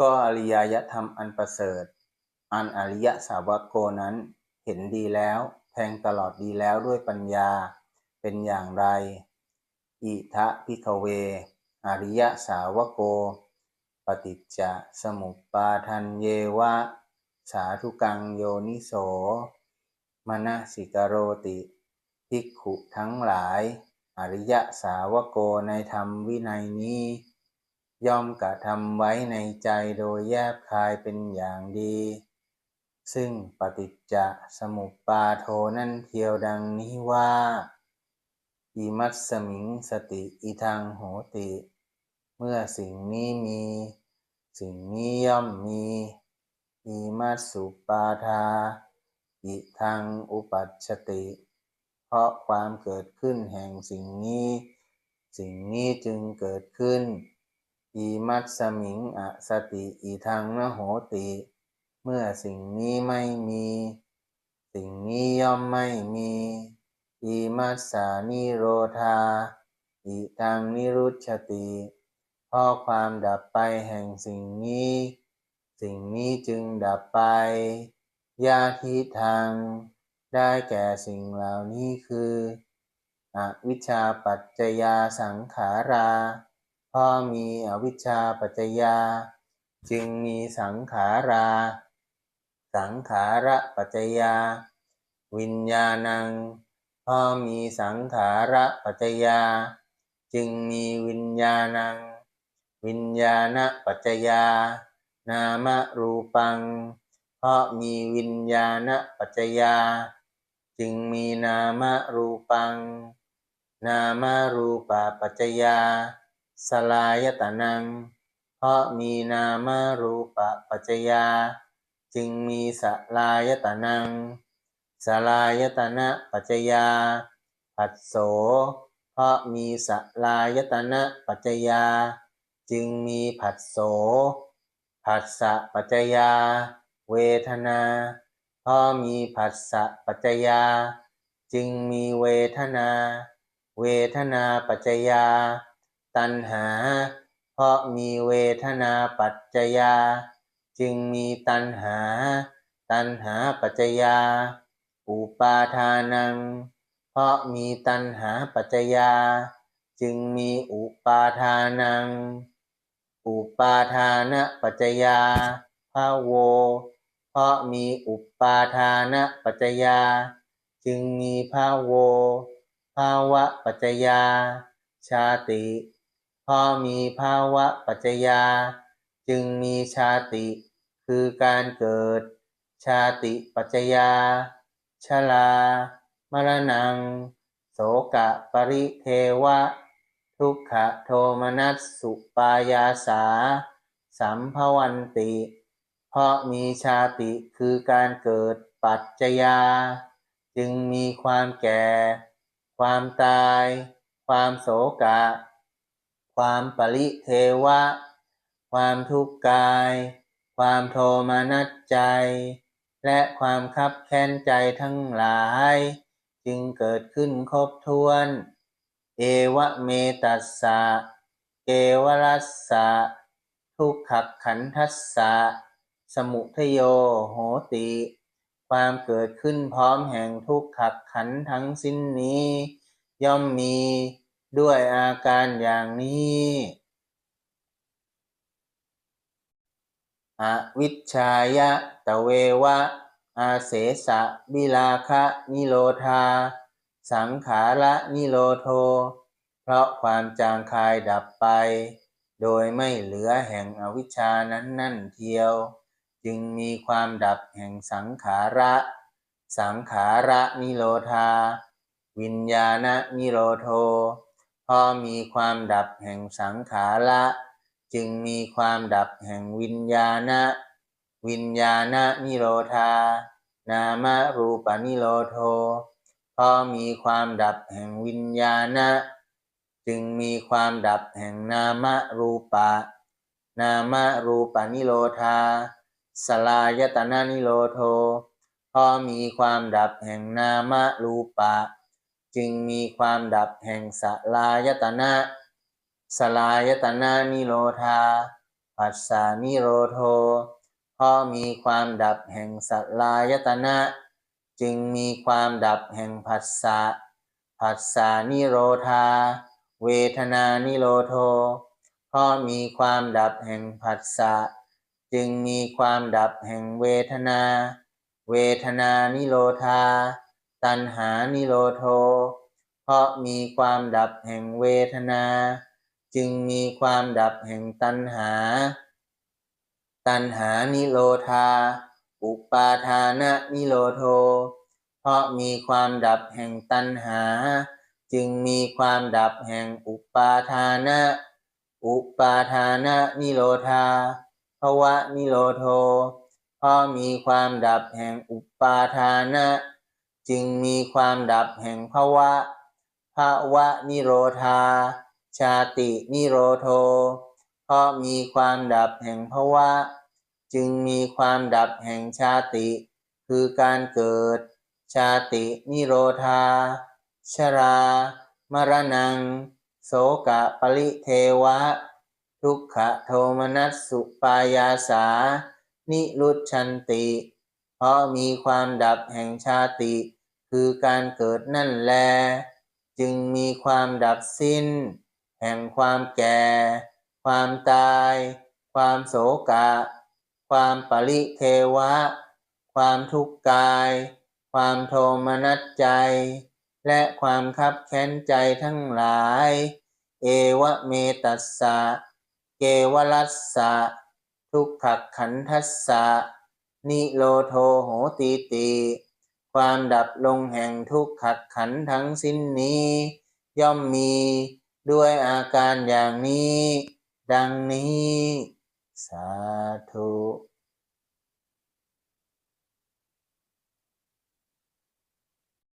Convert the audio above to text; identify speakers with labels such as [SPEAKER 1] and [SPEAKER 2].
[SPEAKER 1] ก็อริยยธรรมอันประเสริฐ อันอริยสาวกโกนั้นเห็นดีแล้วแทงตลอดดีแล้วด้วยปัญญาเป็นอย่างไร อิทะพิกเว อริยสาวโก ปฏิจจสมุปปาทันเยวะ สาธุกังโยนิโสมนสิกโรติภิกขุทั้งหลาย อริยสาวโกในธรรมวินัยนี้ ย่อมกระทำไว้ในใจโดยแยบคายเป็นอย่างดี ซึ่งปฏิจจสมุปปาโทนั่นเทียวดังนี้ว่าอิมัสสมิงสติอิทังโหติ เมื่อสิ่งนี้มี สิ่งนี้ย่อมมีอิมัสสุปาทา อิทังอุปัชชติ เพราะความเกิดขึ้นแห่งสิ่งนี้ สิ่งนี้จึงเกิดขึ้น อิมัสสมิงอสติอิทังนโหติ เมื่อสิ่งนี้ไม่มี สิ่งนี้ย่อมไม่มีอิมัสสานิโรธาอิทังนิรุชติเพราะความดับไปแห่งสิ่งนี้ สิ่งนี้จึงดับไปยาทิทางได้แก่สิ่งเหล่านี้คือ อวิชชาปัจจยาสังขารา พราะมีอวิชชาปัจจยา จึงมีสังขารา สังขาระปัจจยา วิญญาณังพราะมีสังขาระปัจจยา จึงมีวิญญาณัง วิญญาณปัจจยา นามรูปัง เพราะมีวิญญาณปัจจยา จึงมีนามรูปัง นามรูปปัจจยา สลายตนัง เพราะมีนามรูปปัจจยา จึงมีสลายตนัง สลายตนะปัจจยา ผัสโส เพราะมีสลายตนะปัจจยา จึงมีผัสโส ผัสสะปัจจยา เวทนาเพราะมีผัสสะปัจจยา จึงมีเวทนา เวทนาปัจจยา ตัณหา เพราะมีเวทนาปัจจยา จึงมีตัณหา ตัณหาปัจจยา อุปาทานัง เพราะมีตัณหาปัจจยา จึงมีอุปาทานัง อุปาทานะปัจจยาภาโว เพราะมีอุปาทานะปัจจยา จึงมีภาโว ภาวะปัจจยา ชาติ พราะมีภาวะปัจจยา จึงมีชาติ คือการเกิด ชาติปัจจยา ชลา มรณัง โสกะปริเทวะ ทุกขโทมนัสสุปายาสา สัมภวันติ เพราะมีชาติคือการเกิดปัจจยา จึงมีความแก่ ความตาย ความโศกะ ความปริเทวะ ความทุกข์กาย ความโทมนัสใจ และความคับแค้นใจทั้งหลาย จึงเกิดขึ้นครบถ้วน เอวะเมตัสสะ เกวรัสสะ ทุกขขันทัสสะ สมุทโยโหติ ความเกิดขึ้นพร้อมแห่งทุกขขันธ์ทั้งสิ้นนี้ ย่อมมี ด้วยอาการอย่างนี้อวิชชายะตะเววะ อาเสสะวิลาคะนิโรธา สังขาระนิโรโท เพราะความจางคายดับไป โดยไม่เหลือแห่งอวิชชานั้นนั่นเทียว จึงมีความดับแห่งสังขาระ สังขาระนิโรธา วิญญาณนิโรโท พอมีความดับแห่งสังขาระจึงมีความดับแห่งวิญญาณะวิญญาณนิโรธา นามรูปนิโรโทพอมีความดับแห่งวิญญาณะจึงมีความดับแห่งนามรูปะ นามรูปนิโรธา สลายตนะนิโรโทพอมีความดับแห่งนามรูปะ จึงมีความดับแห่งสลายตนะ สลายตนะนิโรธาผัสสานิโรโทเพราะมีความดับแห่งสลายตนะ จึงมีความดับแห่งผัสสะ ผัสสานิโรธา เวทนานิโรโทเพราะมีความดับแห่งผัสสะ จึงมีความดับแห่งเวทนา เวทนานิโรธา ตัณหานิโรโท เพราะมีความดับแห่งเวทนา จึงมีความดับแห่งตัณหา ตัณหานิโรธา อุปาทานะนิโรโท เพราะมีความดับแห่งตัณหา จึงมีความดับแห่งอุปาทานะ อุปาทานะนิโรธาภวะนิโรโท เพราะมีความดับแห่งอุปาทานะ จึงมีความดับแห่งภาวะภาวะนิโรธา ชาตินิโรโทเพราะมีความดับแห่งภาวะ จึงมีความดับแห่งชาติ คือการเกิด ชาตินิโรธา ชรามรณัง โสกะปริเทวะ ทุกขโทมนัสสุปายาสา นิรุชันติ เพราะมีความดับแห่งชาติ คือการเกิดนั่นแล จึงมีความดับสิ้น แห่งความแก่ ความตาย ความโศกะ ความปริเทวะ ความทุกข์กาย ความโทมนัสใจ และความคับแค้นใจทั้งหลาย เอวเมตัสสะ เกวลัสสะ ทุกขขันทัสสะ นิโรโทโหติติ ความดับลงแห่งทุกขขันทั้งสิ้นนี้ ย่อมมีด้วยอาการอย่างนี้ ดังนี้ สาธุ